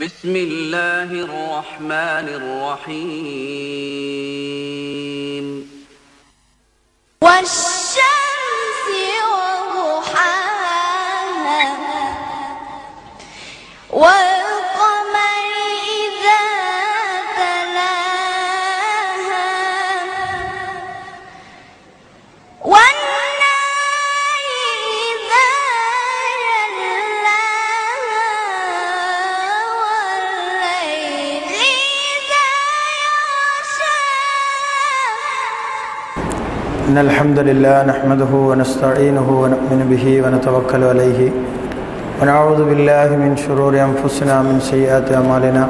بسم الله الرحمن الرحيم. والشمس وضحاها إن الحمد لله نحمده ونستعينه ونؤمن به ونتوكل عليه. ونعوذ بالله من شرور أنفسنا من سيئات أعمالنا.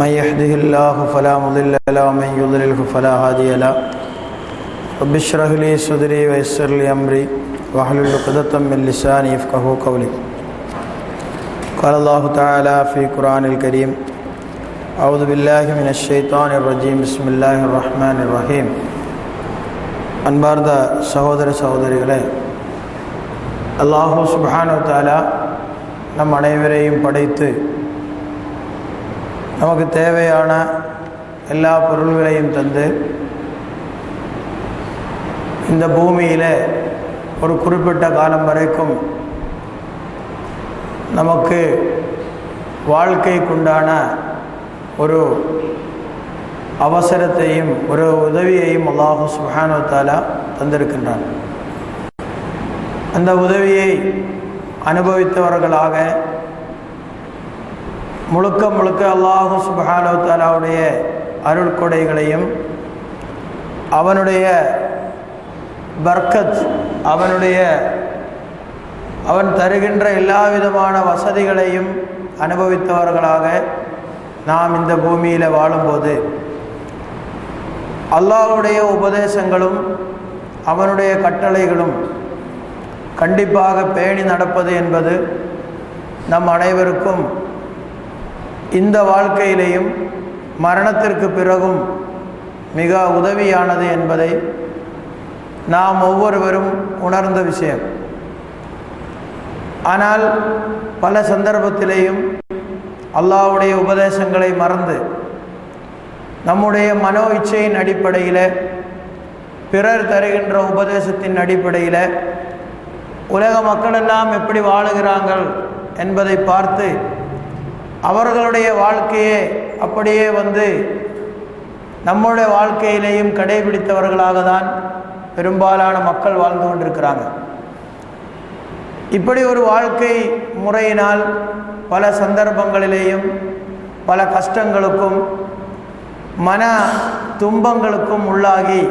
من يهده الله فلا مضل له ومن يضلله فلا هادي له. رب اشرح لي صدري ويسر لي أمري. واحلل عقدة من لساني يفقهوا قولي. قال الله تعالى في قرآن الكريم أعوذ بالله من الشيطان الرجيم. بسم الله الرحمن الرحيم. அன்பார்ந்த சகோதர சகோதரிகளே அல்லாஹூ சுபானு தாலா நம் அனைவரையும் படைத்து நமக்கு தேவையான எல்லா பொருள்களையும் தந்து இந்த பூமியில் ஒரு குறிப்பிட்ட காலம் வரைக்கும் நமக்கு வாழ்க்கைக்குண்டான ஒரு அவசரத்தையும் ஒரு உதவியையும் அல்லாஹு சுஹானு தாலா தந்திருக்கின்றான். அந்த உதவியை அனுபவித்தவர்களாக முழுக்க முழுக்க அல்லாஹு சுபஹானு தாலாவுடைய அருள்கொடைகளையும் அவனுடைய பர்கத் அவனுடைய அவன் தருகின்ற எல்லா விதமான வசதிகளையும் அனுபவித்தவர்களாக நாம் இந்த பூமியில் வாழும்போது அல்லாஹுடைய உபதேசங்களும் அவனுடைய கட்டளைகளும் கண்டிப்பாக பேணி நடப்பது என்பது நம் அனைவருக்கும் இந்த வாழ்க்கையிலேயும் மரணத்திற்கு பிறகும் மிக உதவியானது என்பதை நாம் ஒவ்வொருவரும் உணர்ந்த விஷயம். ஆனால் பல சந்தர்ப்பத்திலேயும் அல்லாவுடைய உபதேசங்களை மறந்து நம்முடைய மனோ இச்சையின் அடிப்படையில் பிறர் தருகின்ற உபதேசத்தின் அடிப்படையில் உலக மக்களெல்லாம் எப்படி வாழுகிறார்கள் என்பதை பார்த்து அவர்களுடைய வாழ்க்கையே அப்படியே வந்து நம்முடைய வாழ்க்கையிலேயும் கடைபிடித்தவர்களாக தான் பெரும்பாலான மக்கள் வாழ்ந்து கொண்டிருக்கிறாங்க. இப்படி ஒரு வாழ்க்கை முறையினால் பல சந்தர்ப்பங்களிலேயும் பல கஷ்டங்களுக்கும் மன துன்பங்களுக்கும் உள்ளாகி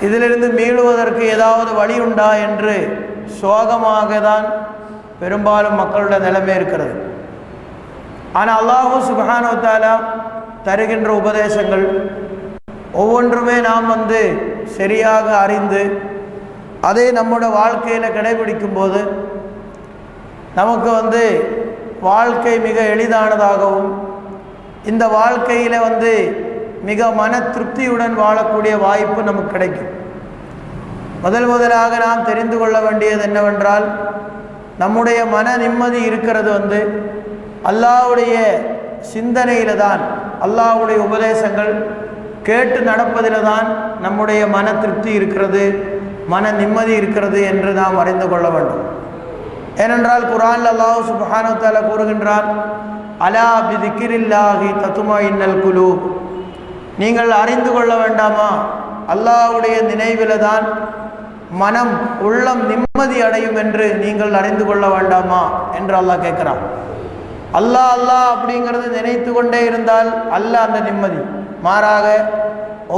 இதிலிருந்து மீளுவதற்கு ஏதாவது வழி உண்டா என்று சோகமாக தான் பெரும்பாலும் மக்களுடைய நிலைமை இருக்கிறது. ஆனால் அல்லாஹூ சுபஹானோ தாலா தருகின்ற உபதேசங்கள் ஒவ்வொன்றுமே நாம் வந்து சரியாக அறிந்து அதை நம்முடைய வாழ்க்கையில் கடைபிடிக்கும் போது நமக்கு வந்து வாழ்க்கை மிக எளிதானதாகவும் இந்த வாழ்க்கையில் வந்து மிக மன திருப்தியுடன் வாழக்கூடிய வாய்ப்பு நமக்கு கிடைக்கும். முதல் முதலாக நாம் தெரிந்து கொள்ள வேண்டியது என்னவென்றால் நம்முடைய மன நிம்மதி இருக்கிறது வந்து அல்லாவுடைய சிந்தனையில் தான் அல்லாவுடைய உபதேசங்கள் கேட்டு நடப்பதில் தான் நம்முடைய மன திருப்தி இருக்கிறது மன நிம்மதி இருக்கிறது என்று நாம் அறிந்து கொள்ள வேண்டும். ஏனென்றால் குரான் அல்லாஹ் சுபஹானு தாலா கூறுகின்றான் அலா பிதிக்கிரில்லாஹி தத்துமா இன்னல் குலு நீங்கள் அறிந்து கொள்ள வேண்டாமா? அல்லாவுடைய நினைவில் தான் மனம் உள்ளம் நிம்மதி அடையும் என்று நீங்கள் அறிந்து கொள்ள வேண்டாமா? என்று அல்லாஹ் கேட்குறான். அல்லாஹ் அல்லாஹ் அப்படிங்கிறது நினைத்து கொண்டே இருந்தால் அல்ல அந்த நிம்மதி. மாறாக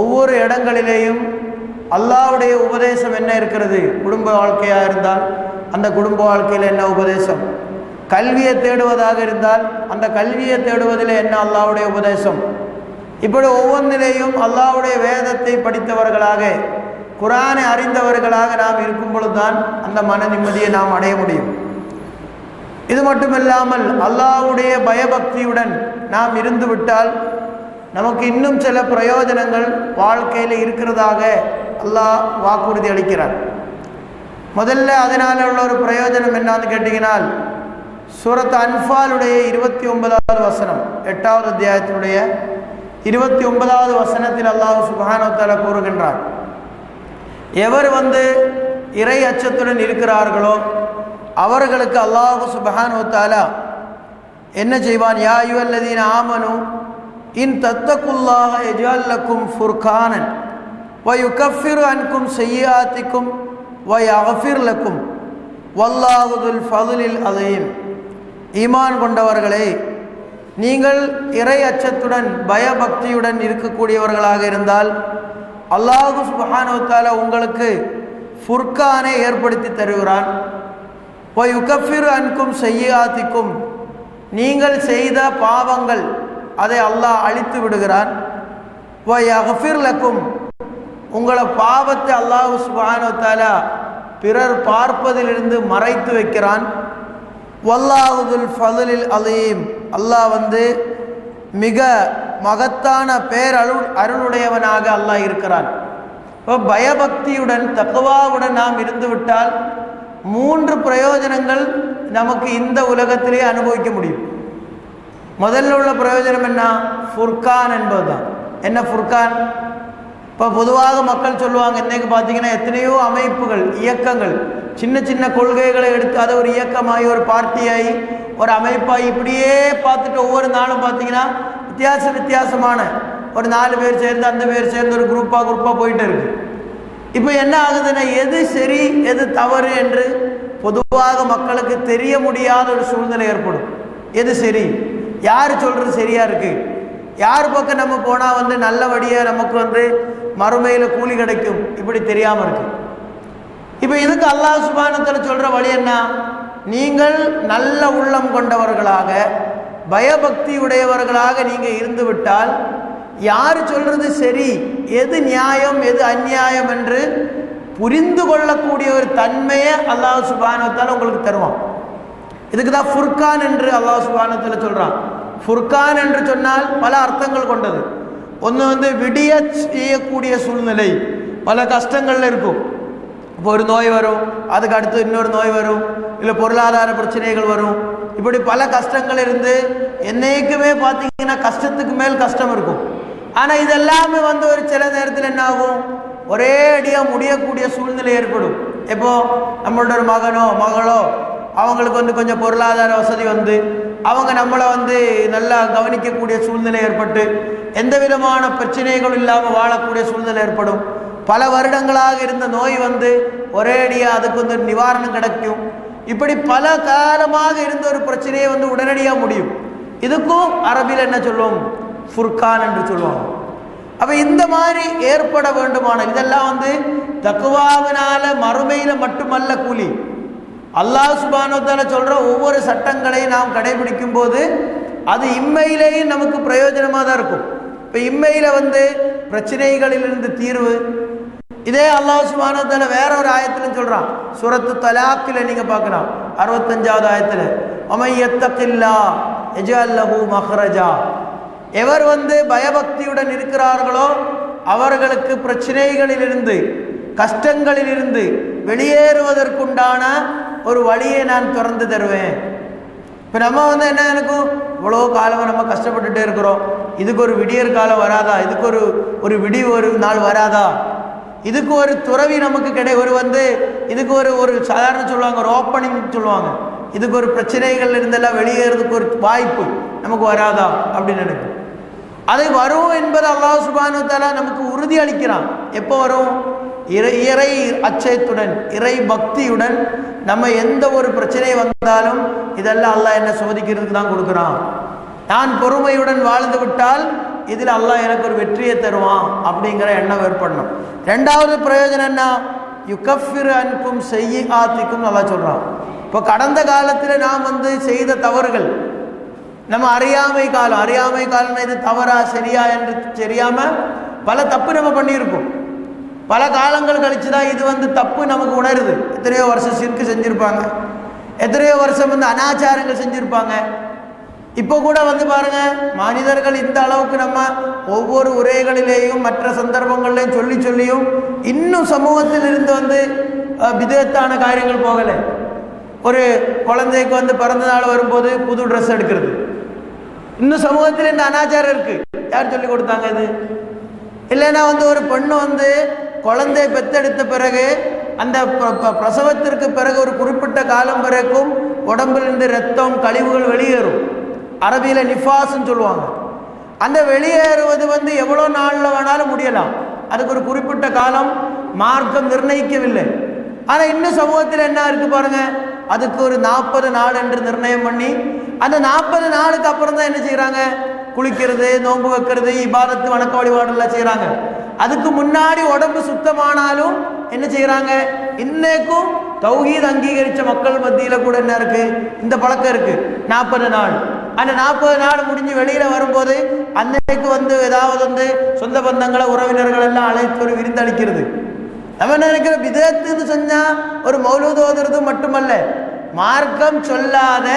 ஒவ்வொரு இடங்களிலேயும் அல்லாவுடைய உபதேசம் என்ன இருக்கிறது? குடும்ப வாழ்க்கையாக இருந்தால் அந்த குடும்ப வாழ்க்கையில் என்ன உபதேசம்? கல்வியை தேடுவதாக இருந்தால் அந்த கல்வியை தேடுவதில் என்ன அல்லாவுடைய உபதேசம்? இப்படி ஒவ்வொன்றிலேயும் அல்லாவுடைய வேதத்தை படித்தவர்களாக குரானை அறிந்தவர்களாக நாம் இருக்கும் பொழுதுதான் அந்த மன நிம்மதியை நாம் அடைய முடியும். இது மட்டுமில்லாமல் அல்லாவுடைய பயபக்தியுடன் நாம் இருந்து விட்டால் நமக்கு இன்னும் சில பிரயோஜனங்கள் வாழ்க்கையில் இருக்கிறதாக அல்லாஹ் வாக்குறுதி அளிக்கிறார். முதல்ல அதனால் உள்ள ஒரு பிரயோஜனம் என்னான்னு கேட்டிங்கனால் சூரத் அன்ஃபாலுடைய இருபத்தி ஒன்பதாவது வசனம் எட்டாவது அத்தியாயத்தினுடைய இருபத்தி ஒன்பதாவது வசனத்தில் அல்லாஹ் சுபஹானத்தால கூறுகின்றார். எவர் வந்து இறை அச்சத்துடன் இருக்கிறார்களோ அவர்களுக்கு அல்லாஹு சுபஹானோத்தாலா என்ன செய்வான்? யா யுவல்லதீன ஆமனு இன் தத்தகுல்லாஹ எஜல்லக்கும் ஃபுர்கானன் வயு கஃபிரு அன்கும் செய்யாத்திக்கும் வய் அஃபிர்லக்கும் வல்லாஹுதுல் ஃபதுலில் அதையும் ஈமான் கொண்டவர்களே நீங்கள் இறை அச்சத்துடன் பயபக்தியுடன் இருக்கக்கூடியவர்களாக இருந்தால் அல்லாஹு சுபஹானுத்தால உங்களுக்கு ஃபுர்கானை ஏற்படுத்தி தருகிறான். யுகஃபிர் அன்கும் செய்யாத்திக்கும் நீங்கள் செய்த பாவங்கள் அதை அல்லாஹ் அழித்து விடுகிறான். வயஃபிர் லக்கும் உங்களை பாவத்தை அல்லாஹு சுபஹானுத்தால பிறர் பார்ப்பதிலிருந்து மறைத்து வைக்கிறான். வல்லாஹுதுல் ஃபதுலில் அலீம். அல்லாஹ் வந்து மிக மகத்தான பேரருள் அருளுடையவனாக அல்லாஹ் இருக்கிறான். இப்போ பயபக்தியுடன் தக்குவாவுடன் நாம் இருந்துவிட்டால் மூன்று பிரயோஜனங்கள் நமக்கு இந்த உலகத்திலே அனுபவிக்க முடியும். முதல்ல உள்ள பிரயோஜனம் என்ன? ஃபுர்கான் என்பதுதான். என்ன ஃபுர்கான்? இப்போ பொதுவாக மக்கள் சொல்லுவாங்க இன்னைக்கு பார்த்தீங்கன்னா எத்தனையோ அமைப்புகள் இயக்கங்கள் சின்ன சின்ன கொள்கைகளை எடுத்து அதை ஒரு இயக்கமாகி ஒரு பார்ட்டியாகி ஒரு அமைப்பாகி இப்படியே பார்த்துட்டு ஒவ்வொரு நாளும் பார்த்தீங்கன்னா வித்தியாச வித்தியாசமான ஒரு நாலு பேர் சேர்ந்து அந்த பேர் சேர்ந்து ஒரு குரூப்பாக குரூப்பாக போயிட்டு இருக்கு. இப்போ என்ன ஆகுதுன்னா எது சரி எது தவறு என்று பொதுவாக மக்களுக்கு தெரிய முடியாத ஒரு சூழ்நிலை ஏற்படும். எது சரி? யார் சொல்கிறது சரியாக இருக்குது யார் பக்கம் நம்ம போனால் வந்து நல்லபடியாக நமக்கு வந்து மறுமையில் கூலி கிடைக்கும்? இப்படி தெரியாமல் இருக்கு. இப்போ இதுக்கு அல்லாஹ் சுபானத்தில் சொல்கிற வழி என்ன? நீங்கள் நல்ல உள்ளம் கொண்டவர்களாக பயபக்தி உடையவர்களாக நீங்கள் இருந்து விட்டால் யார் சொல்றது சரி? எது நியாயம் எது அந்நியாயம் என்று புரிந்து கொள்ளக்கூடிய ஒரு தன்மையை அல்லாஹ் சுபானத்தால் உங்களுக்கு தருவான். இதுக்கு தான் ஃபுர்கான் என்று அல்லாஹ் சுபானத்தில் சொல்கிறான் ஃபுர்கான் என்று சொன்னால் பல அர்த்தங்கள் கொண்டது. ஒன்று வந்து விடிய செய்யக்கூடிய சூழ்நிலை. பல கஷ்டங்கள்ல இருக்கும். இப்போ ஒரு நோய் வரும் அதுக்கு அடுத்து இன்னொரு நோய் வரும் இல்லை பொருளாதார பிரச்சனைகள் வரும். இப்படி பல கஷ்டங்கள் இருந்து என்னைக்குமே பார்த்தீங்கன்னா கஷ்டத்துக்கு மேல் கஷ்டம் இருக்கும். ஆனால் இதெல்லாமே வந்து ஒரு சில நேரத்தில் என்ன ஆகும் ஒரே அடியாக முடியக்கூடிய சூழ்நிலை ஏற்படும். இப்போ நம்மளோட ஒரு மகனோ மகளோ அவங்களுக்கு வந்து கொஞ்சம் பொருளாதார வசதி வந்து அவங்க நம்மளை வந்து நல்லா கவனிக்கக்கூடிய சூழ்நிலை ஏற்பட்டு எந்த விதமான பிரச்சனைகளும் இல்லாமல் வாழக்கூடிய சூழ்நிலை ஏற்படும். பல வருடங்களாக இருந்த நோய் வந்து ஒரே அடியாக அதுக்கு வந்து நிவாரணம் கிடைக்கும். இப்படி பல காலமாக இருந்த ஒரு பிரச்சனையை வந்து உடனடியாக முடியும். இதுக்கும் அரபில் என்ன சொல்லுவோம் ஃபுர்கான் என்று சொல்லுவாங்க. அப்போ இந்த மாதிரி ஏற்பட வேண்டுமான இதெல்லாம் வந்து தக்குவாவினால மறுமையில் மட்டுமல்ல கூலி. அல்லாஹ் சுபானோத்தால சொல்ற ஒவ்வொரு சட்டங்களையும் நாம் கடைபிடிக்கும் போது அது இம்மையிலேயும் நமக்கு பிரயோஜனமாக தான் இருக்கும். இப்போ இம்மையில வந்து பிரச்சனைகளிலிருந்து தீர்வு. இதே அல்லாஹ் சுபானோத்தால வேற ஒரு ஆயத்திலும் சொல்றான். சுரத்து தலாக்கில் நீங்க பார்க்கலாம். அறுபத்தஞ்சாவது ஆயத்தில் அமையத்தக்கில்லா எஜல்லஹு மஹ்ரஜா. எவர் வந்து பயபக்தியுடன் இருக்கிறார்களோ அவர்களுக்கு பிரச்சனைகளிலிருந்து கஷ்டங்களிலிருந்து வெளியேறுவதற்குண்டான ஒரு வழியை நான் திறந்து தருவேன். இப்போ நம்ம வந்து என்ன இருக்கும் இவ்வளோ காலமாக நம்ம கஷ்டப்பட்டுட்டே இருக்கிறோம். இதுக்கு ஒரு விடியற் காலம் வராதா? இதுக்கு ஒரு ஒரு விடி ஒரு நாள் வராதா? இதுக்கு ஒரு துறவி நமக்கு கிடை ஒரு வந்து இதுக்கு ஒரு ஒரு சாதாரண சொல்லுவாங்க ஒரு ஓப்பனிங் சொல்லுவாங்க. இதுக்கு ஒரு பிரச்சனைகள் இருந்தெல்லாம் வெளியேறதுக்கு ஒரு வாய்ப்பு நமக்கு வராதா? அப்படின்னு நினைக்கும். அதை வரும் என்பது அல்லாஹ் சுபானு தாலா நமக்கு உறுதி அளிக்கிறான். எப்போ வரும்? இறை இறை அச்சயத்துடன் இறை பக்தியுடன் நம்ம எந்த ஒரு பிரச்சனை வந்தாலும் இதெல்லாம் அல்லாஹ் என்ன சோதிக்கிறதுக்கு தான் கொடுக்குறான். நான் பொறுமையுடன் வாழ்ந்து விட்டால் இதில் அல்லாஹ் எனக்கு ஒரு வெற்றியை தருவான் அப்படிங்கிற எண்ணம் ஏற்படணும். ரெண்டாவது பிரயோஜனம் என்ன? யுகஃபிர் அன்பும் செய்ய ஆத்திக்கும் நல்லா சொல்கிறான் இப்போ கடந்த காலத்தில் நாம் வந்து செய்த தவறுகள் நம்ம அறியாமை காலம் அறியாமை காலம் இது தவறா சரியா என்று தெரியாமல் பல தப்பு நம்ம பண்ணியிருப்போம். பல காலங்கள் கழிச்சு தான் இது வந்து தப்பு நமக்கு உணருது. எத்தனையோ வருஷம் சிற்கு செஞ்சுருப்பாங்க. எத்தனையோ வருஷம் வந்து அனாச்சாரங்கள் செஞ்சுருப்பாங்க. இப்போ கூட வந்து பாருங்க மனிதர்கள் இந்த அளவுக்கு நம்ம ஒவ்வொரு உரைகளிலேயும் மற்ற சந்தர்ப்பங்கள்லையும் சொல்லி சொல்லியும் இன்னும் சமூகத்தில் இருந்து வந்து விதத்தான காரியங்கள் போகலை. ஒரு குழந்தைக்கு வந்து பிறந்த நாள் வரும்போது புது ட்ரெஸ் எடுக்கிறது. இன்னும் சமூகத்தில் இந்த அனாச்சாரம் இருக்கு. யார் சொல்லி கொடுத்தாங்க இது? இல்லைன்னா வந்து ஒரு பெண்ணு வந்து குழந்தை பெத்தெடுத்த பிறகு அந்த பிரசவத்திற்கு பிறகு ஒரு குறிப்பிட்ட காலம் வரைக்கும் உடம்பிலிருந்து ரத்தம் கழிவுகள் வெளியேறும். அரபியில் நிஃபாஸ்ன்னு சொல்லுவாங்க. அந்த வெளியேறுவது வந்து எவ்வளோ நாளில் வேணாலும் முடியலாம். அதுக்கு ஒரு குறிப்பிட்ட காலம் மார்க்கம் நிர்ணயிக்கவில்லை. ஆனால் இன்னும் சமூகத்தில் என்ன இருக்கு பாருங்க அதுக்கு ஒரு நாற்பது நாள் என்று நிர்ணயம் பண்ணி அந்த நாற்பது நாளுக்கு அப்புறம் தான் என்ன செய்கிறாங்க குளிக்கிறது நோன்பு வைக்கிறது இபாதத்து வணக்க வழிபாடுலாம் செய்கிறாங்க அதுக்கு முன்னாடி உடம்பு சுத்தமானாலும் என்ன செய்கிறாங்க இன்னைக்கும் தௌஹீத் அங்கீகரித்த மக்கள் மத்தியில் கூட என்ன இருக்கு? இந்த பழக்கம் இருக்கு. நாற்பது நாள். அந்த நாற்பது நாள் முடிஞ்சு வெளியில வரும்போது அன்னைக்கு வந்து ஏதாவது வந்து சொந்த பந்தங்களை உறவினர்கள் எல்லாம் அழைத்து ஒரு விருந்தளிக்கிறது அவன் நினைக்கிற விதத்துன்னு சொன்னா ஒரு மௌலூத் மட்டுமல்ல. மார்க்கம் சொல்லாத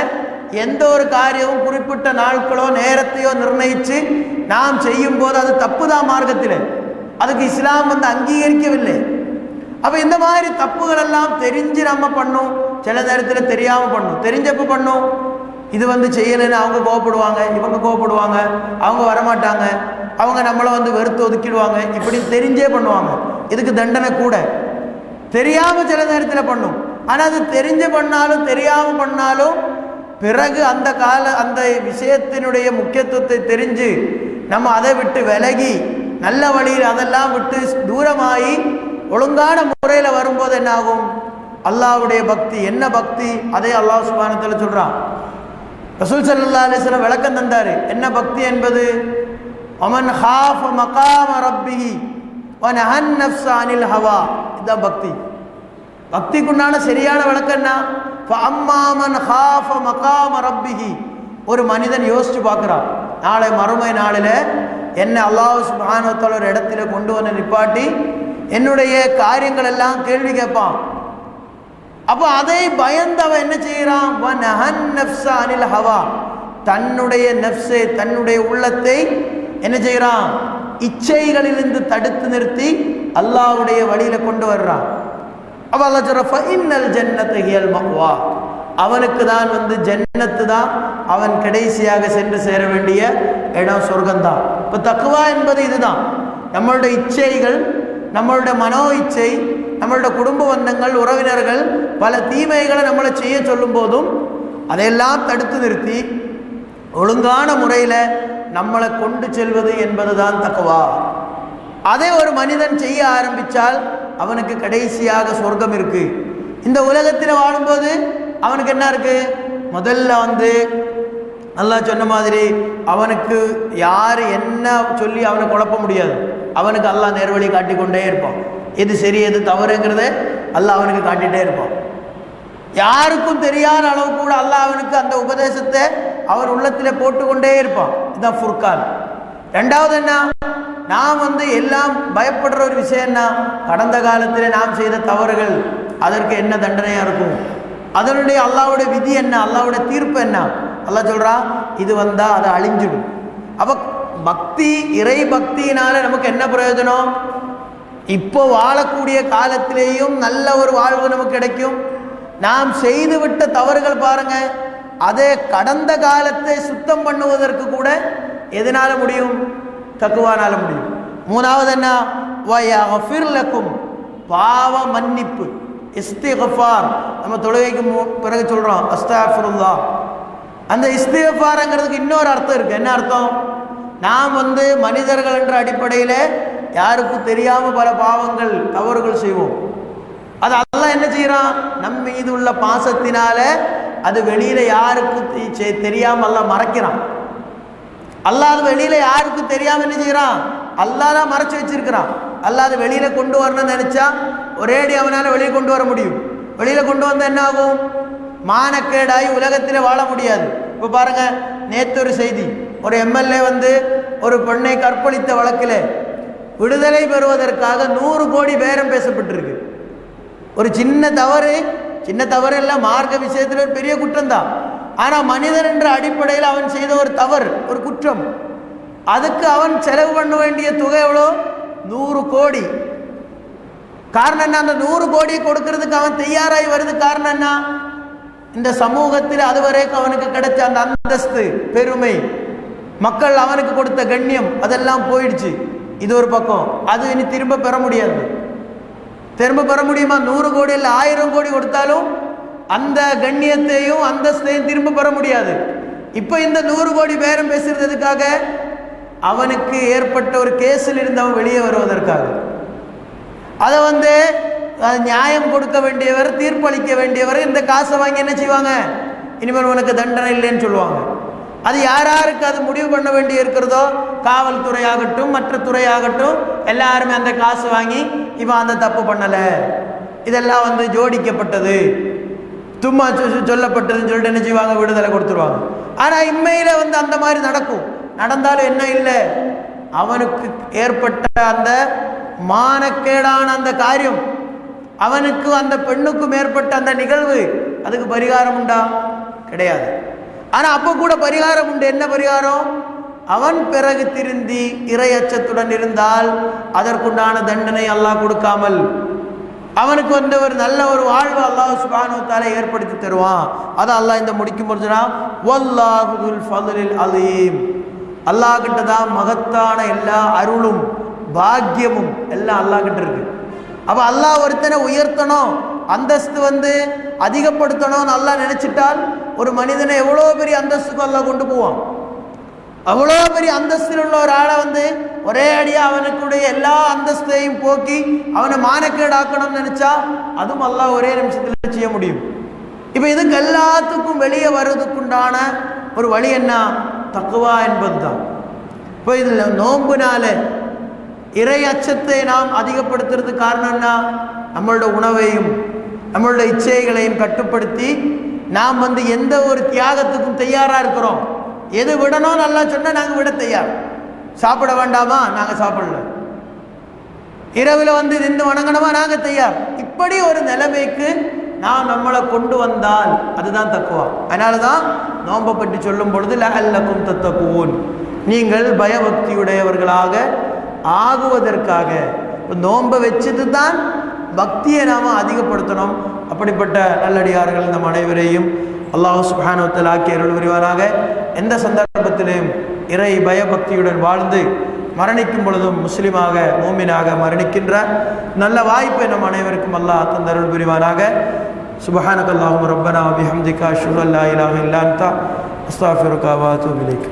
எந்த ஒரு காரியமும் குறிப்பிட்ட நாட்களோ நேரத்தையோ நிர்ணயித்து நாம் செய்யும் போது அது தப்புதான் மார்க்கத்தில். அதுக்கு இஸ்லாம் வந்து அங்கீகரிக்கவில்லை. அப்போ இந்த மாதிரி தப்புகள் எல்லாம் தெரிஞ்சு நம்ம பண்ணும். சில நேரத்தில் தெரியாமல் பண்ணும். தெரிஞ்சப்ப பண்ணும். இது வந்து செய்யலைன்னு அவங்க கோவப்படுவாங்க. இவங்க கோவப்படுவாங்க. அவங்க வரமாட்டாங்க. அவங்க நம்மளை வந்து வெறுத்து ஒதுக்கிடுவாங்க. இப்படி தெரிஞ்சே பண்ணுவாங்க. இதுக்கு தண்டனை கூட. தெரியாமல் சில நேரத்தில் பண்ணும். ஆனால் அது தெரிஞ்சு பண்ணாலும் தெரியாமல் பண்ணாலும் பிறகு அந்த கால அந்த விஷயத்தினுடைய முக்கியத்துவத்தை தெரிஞ்சு நம்ம அதை விட்டு விலகி நல்ல வழியில் அதெல்லாம் விட்டு தூரமாகி ஒழுங்கான முறையில் வரும்போது என்ன ஆகும் பக்தி. என்ன பக்தி? அதே அல்லாஹ் சுபானத்தில் சொல்கிறான் ரசூல் சல்லா அலிஸ்லாம் விளக்கம் தந்தார். என்ன பக்தி என்பது? அமன் ஹாஃப் மகாம ரப்பிஹி வ நஹன் நஃப்ஸ அனில் ஹவா. இதுதான் பக்தி. பக்திக்குண்டான சரியான விளக்கம் என்ன? அம்மாமன் ஹாஃப் மகாம ரப்பிஹி. ஒரு மனிதன் யோசிச்சு பார்க்குறான். நாளை மறுமை நாளில் என்னை அல்லாஹ் சுபானத்தில் ஒரு இடத்துல கொண்டு வந்து நிப்பாட்டி என்னுடைய காரியங்கள் எல்லாம் கேள்வி கேட்பான். அப்போ அதை பயந்தவன் என்ன செய்கிறான்? வனஹன் அனில் ஹவா. தன்னுடைய நஃப்ஸை தன்னுடைய உள்ளத்தை என்ன செய்கிறான்? இச்சைகளிலிருந்து தடுத்து நிறுத்தி அல்லாஹ்வுடைய வழியில கொண்டு வர்றான். அப்ப அல்லாஹ் சொல்ற ஃபஇன்னல் ஜன்னத்து ஹியல் மக்வா அவனுக்கு தான் வந்து ஜன்னத்து தான் அவன் கடைசியாக சென்று சேர வேண்டிய இடம் சொர்க்கம்தான் இப்போ தக்குவா என்பது இதுதான். நம்மளுடைய இச்சைகள் நம்மளுடைய மனோ இச்சை நம்மளுடைய குடும்ப பந்தங்கள் உறவினர்கள் பல தீமைகளை நம்மளை செய்ய சொல்லும் போதும் அதையெல்லாம் தடுத்து நிறுத்தி ஒழுங்கான முறையில் நம்மளை கொண்டு செல்வது என்பது தான் தக்குவா அதை ஒரு மனிதன் செய்ய ஆரம்பித்தால் அவனுக்கு கடைசியாக சொர்க்கம் இருக்குது இந்த உலகத்தில் வாழும்போது அவனுக்கு என்ன இருக்குது முதல்ல வந்து அல்லாஹ் சொன்ன மாதிரி அவனுக்கு யார் என்ன சொல்லி அவனை குழப்ப முடியாது. அவனுக்கு அல்லாஹ் நேர்வழி காட்டிக் கொண்டே இருப்பான். எது சரி எது தவறுங்கிறத அல்லாஹ் அவனுக்கு காட்டிகிட்டே இருப்பான். யாருக்கும் தெரியாத அளவு கூட அல்லாஹ் அவனுக்கு அந்த உபதேசத்தை அவர் உள்ளத்தில் போட்டுக்கொண்டே இருப்பான். இதுதான் ஃபுர்கான். ரெண்டாவது என்ன? நாம் வந்து எல்லாம் பயப்படுற ஒரு விஷயம் என்ன? கடந்த காலத்தில் நாம் செய்த தவறுகள் அதற்கு என்ன தண்டனையாக இருக்கும்? அதனுடைய அல்லாவுடைய விதி என்ன? அல்லாவுடைய தீர்ப்பு என்ன? அல்லாஹ் சொல்கிறான் இது வந்தால் அது அழிஞ்சிடும். அப்போ பக்தி இறை பக்தியினால நமக்கு என்ன பிரயோஜனம்? இப்போ வாழக்கூடிய காலத்திலேயும் நல்ல ஒரு வாழ்வு நமக்கு கிடைக்கும். நாம் செய்துவிட்ட தவறுகள் பாருங்க. அதே கடந்த காலத்தை சுத்தம் பண்ணுவதற்கு கூட எதனால முடியும்? தக்குவானால முடியும். மூணாவது என்ன? வயஃபிர் பாவ மன்னிப்பு. இஸ்திகஃபார் நம்ம தொழுகைக்கு பிறகு சொல்றோம் அஸ்தாஃபுல்லா அந்த இஸ்திகஃபாரங்கிறதுக்கு இன்னொரு அர்த்தம் இருக்கு. என்ன அர்த்தம்? நாம் வந்து மனிதர்கள் என்ற அடிப்படையில் யாருக்கும் தெரியாமல் பல பாவங்கள் தவறுகள் செய்வோம். அது அதெல்லாம் என்ன செய்யறான் நம் மீது உள்ள பாசத்தினால அது வெளியில யாருக்கும் தெ- செ- தெரியாம எல்லாம் மறைக்கிறான். அல்லாது வெளியில யாருக்கும் தெரியாம என்ன செய்யறான் அல்லாதான் மறைச்சி மறைச்சு வச்சிருக்கிறான். அல்லாது வெளியில் வெளியில கொண்டு வரணும்னு நினைச்சா ஒரேடி அவனால வெளியே கொண்டு வர முடியும். வெளியில கொண்டு வந்தா என்ன ஆகும்? மானக்கேடாகி உலகத்தில் வாழ முடியாது. இப்போ பாருங்க நேற்று ஒரு செய்தி. ஒரு எம்எல்ஏ வந்து ஒரு பெண்ணை கற்பழித்த வழக்கில் விடுதலை பெறுவதற்காக நூறு கோடி பேரம் பேசப்பட்டிருக்கு. ஒரு சின்ன தவறு சின்ன தவறு இல்லை மார்க்க விஷயத்தில் ஒரு பெரிய குற்றம் தான் ஆனால் மனிதன் என்ற அடிப்படையில் அவன் செய்த ஒரு தவறு ஒரு குற்றம். அதுக்கு அவன் செலவு பண்ண வேண்டிய தொகை எவ்வளோ? நூறு கோடி. காரணம் என்ன? அந்த நூறு கோடி கொடுக்கறதுக்கு அவன் தயாராகி வருது காரணம் என்ன? இந்த சமூகத்தில் அதுவரைக்கும் அவனுக்கு கிடைச்ச அந்த அந்தஸ்து பெருமை மக்கள் அவனுக்கு கொடுத்த கண்ணியம் அதெல்லாம் போயிடுச்சு. இது ஒரு பக்கம். அது இனி திரும்ப பெற முடியாது. திரும்ப பெற முடியுமா? நூறு கோடி இல்லை ஆயிரம் கோடி கொடுத்தாலும் அந்த கண்ணியத்தையும் அந்தஸ்தையும் திரும்ப பெற முடியாது. இப்போ இந்த நூறு கோடி பேரம் பேசுறதுக்காக அவனுக்கு ஏற்பட்ட ஒரு கேஸில் இருந்து அவன் வெளியே வருவதற்காக. அதை வந்து அது நியாயம் கொடுக்க வேண்டியவர் தீர்ப்பளிக்க வேண்டியவர் இந்த காசை வாங்கி என்ன செய்வாங்க? இனிமேல் உனக்கு தண்டனை இல்லைன்னு சொல்லுவாங்க. அது யார் யாருக்கு அது முடிவு பண்ண வேண்டி இருக்கிறதோ காவல்துறை ஆகட்டும் மற்ற துறை ஆகட்டும் எல்லாருமே அந்த காசு வாங்கி இவன் அந்த தப்பு பண்ணலை. இதெல்லாம் வந்து ஜோடிக்கப்பட்டது. சும்மா சொல்லப்பட்டதுன்னு சொல்லிட்டு என்ன செய்வாங்க? விடுதலை கொடுத்துருவாங்க. ஆனால் இம்மையில் வந்து அந்த மாதிரி நடக்கும். நடந்தாலும் என்ன இல்லை. அவனுக்கு ஏற்பட்ட அந்த மானக்கேடான அந்த காரியம். அவனுக்கு அந்த பெண்ணுக்கும் ஏற்பட்ட அந்த நிகழ்வு அதுக்கு பரிகாரம் உண்டா? கிடையாது. ஆனா அப்போ கூட பரிகாரம் உண்டு. என்ன பரிகாரம்? அவன் பிறகு திருந்தி இறை அச்சத்துடன் இருந்தால் அதற்குண்டான தண்டனை அல்லாஹ் கொடுக்காமல் அவனுக்கு வந்து ஒரு நல்ல ஒரு வாழ்வு அல்லாஹ் சுபானு ஏற்படுத்தி தருவான். அதை அல்லாஹ் இந்த முடிக்கும் பொழுதுனா அலீம். அல்லாஹ் கிட்ட தான் மகத்தான எல்லா அருளும் பாக்கியமும் எல்லாம் அல்லாஹ் கிட்ட இருக்கு. அப்ப அல்லாஹ் ஒருத்தனை உயர்த்தணும் அந்தஸ்து வந்து அதிகப்படுத்தணும்னு நல்லா நினைச்சிட்டால் ஒரு மனிதனை எவ்வளோ பெரிய அந்தஸ்துக்கு அல்லாஹ் கொண்டு போவான்? அவ்வளோ பெரிய அந்தஸ்தில் உள்ள ஒரு ஆளை வந்து ஒரே அடியாக அவனுக்குடைய எல்லா அந்தஸ்தையும் போக்கி அவனை மானக்கேடாக்கணும்னு நினைச்சா அதுவும் அல்லாஹ் ஒரே நிமிஷத்தில் செய்ய முடியும். இப்போ இதுக்கு எல்லாத்துக்கும் வெளியே வர்றதுக்குண்டான ஒரு வழி என்ன? தக்குவா என்பது தான் இப்போ இதில் நோம்புனால இறை அச்சத்தை நாம் அதிகப்படுத்துறதுக்கு காரணம் என்ன? நம்மளோட உணவையும் நம்மளோட இச்சைகளையும் கட்டுப்படுத்தி நாம் வந்து எந்த ஒரு தியாகத்துக்கும் தயாராக இருக்கிறோம். எது விடணும் நல்லா சொன்னால் நாங்கள் விட தயார். சாப்பிட வேண்டாமா? நாங்கள் சாப்பிடல. இரவில் வந்து நின்று வணங்கணுமா? நாங்கள் தயார். இப்படி ஒரு நிலைமைக்கு நாம் நம்மளை கொண்டு வந்தால் அதுதான் தக்குவா. அதனால தான் நோம்பை பற்றி சொல்லும் பொழுது லகல்லக்கும் தத்தக்குவோன் நீங்கள் பயபக்தியுடையவர்களாக ஆகுவதற்காக. இப்ப நோன்பை வச்சுட்டு தான் பக்தியை நாம் அதிகப்படுத்தணும். அப்படிப்பட்ட நல்லடியார்கள் நம் அனைவரையும் அல்லாஹ் சுபானுவத்தில் ஆக்கி அருள் புரிவாராக எந்த சந்தர்ப்பத்திலையும் இறை பயபக்தியுடன் வாழ்ந்து மரணிக்கும் பொழுதும் முஸ்லீமாக மூமினாக மரணிக்கின்ற நல்ல வாய்ப்பை நம் அனைவருக்கும் அல்லாஹ் தந்தருள் புரிவானாக. சுபஹானக் அல்லாஹும் ரப்பனா பிஹம்திகா ஷுல்லா இலாஹ இல்லா அன்தா. அஸ்தாஃபிருக்கா வாத்து விலைக்கு